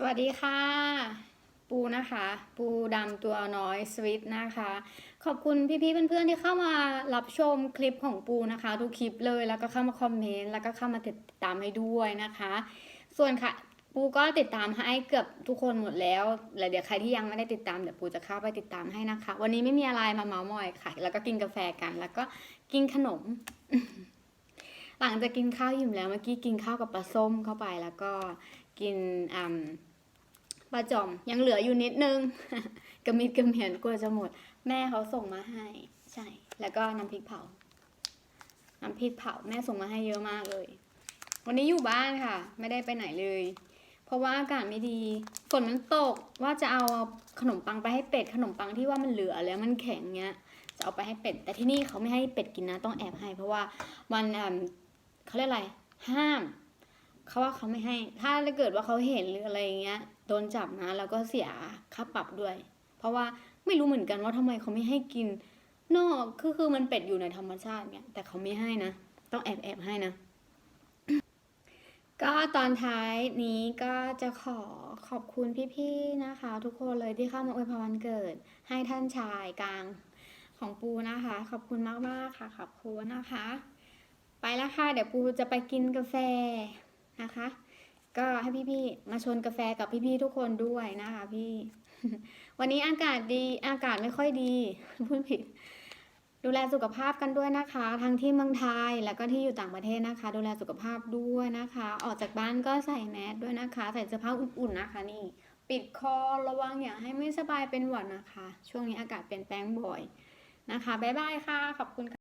สวัสดีค่ะ ปูนะคะ ปูดำตัวน้อยสวิตนะคะ ขอบคุณพี่ๆเพื่อนๆที่เข้ามารับชมคลิปของปูนะคะทุกคลิปเลยแล้วก็เข้ามาคอมเมนต์แล้วก็เข้ามาติดตามให้ด้วยนะคะ ส่วนค่ะ ปูก็ติดตามให้เกือบทุกคนหมดแล้วแล้วเดี๋ยวใครที่ยังไม่ได้ติดตามเดี๋ยวปูจะเข้าไปติดตามให้นะคะ วันนี้ไม่มีอะไรมาเมาส์มอยค่ะ แล้วก็กินกาแฟกัน แล้วก็กินขนม หลังจากกินข้าวอิ่มแล้วเมื่อกี้กินข้าวกับปลาส้มเข้าไปแล้วก็กินปลาจอมยังเหลืออยู่นิดนึงกระมิดกระเหมียนกลัวจะหมด แม่เขาส่งมาให้ใช่ แล้วก็น้ำพริกเผา น้ำพริกเผาแม่ส่งมาให้เยอะมากเลย วันนี้อยู่บ้านค่ะ ไม่ได้ไปไหนเลย เพราะว่าอากาศไม่ดีฝนมันตกว่าจะเอาขนมปังไปให้เป็ดขนมปังที่ว่ามันเหลือแล้วมันแข็งเงี้ยจะเอาไปให้เป็ด แต่ที่นี่เขาไม่ให้เป็ดกินนะต้องแอบให้ เพราะว่ามันอืม เขาเรียกอะไร ห้าม เขาว่าเขาไม่ให้ ถ้าเกิดว่าเขาเห็นหรืออะไรอย่างเงี้ย โดนจับนะ แล้วก็เสียค่าปรับด้วย เพราะว่าไม่รู้เหมือนกันว่าทำไมเขาไม่ให้กิน นอกคือคือมันเป็ดอยู่ในธรรมชาติเนี่ยแต่เขาไม่ให้นะ ต้องแอบแอบให้นะ ก็ตอนท้ายนี้ก็จะขอขอบคุณพี่ๆนะคะ ทุกคนเลยที่เข้ามาอวยพรวันเกิด ให้ท่านชายกลางของปูนะคะ ขอบคุณมากๆค่ะ ขอบคุณนะคะ แล้วค่ะ เดี๋ยวปูจะไปกินกาแฟนะคะ ก็ให้พี่ๆมาชนกาแฟกับพี่ๆทุกคนด้วยนะคะพี่ วันนี้อากาศดีอากาศไม่ค่อยดีพูดผิด ดูแลสุขภาพกันด้วยนะคะ ทั้งที่เมืองไทยแล้วก็ที่อยู่ต่างประเทศนะคะ ดูแลสุขภาพด้วยนะคะ ออกจากบ้านก็ใส่แมสด้วยนะคะ ใส่เสื้อผ้าอุ่นๆนะคะนี่ปิดคอระวังอย่าให้ไม่สบายเป็นหวัดนะคะ ช่วงนี้อากาศเปลี่ยนแปลงบ่อยนะคะ บ๊ายบายค่ะ ขอบคุณค่ะ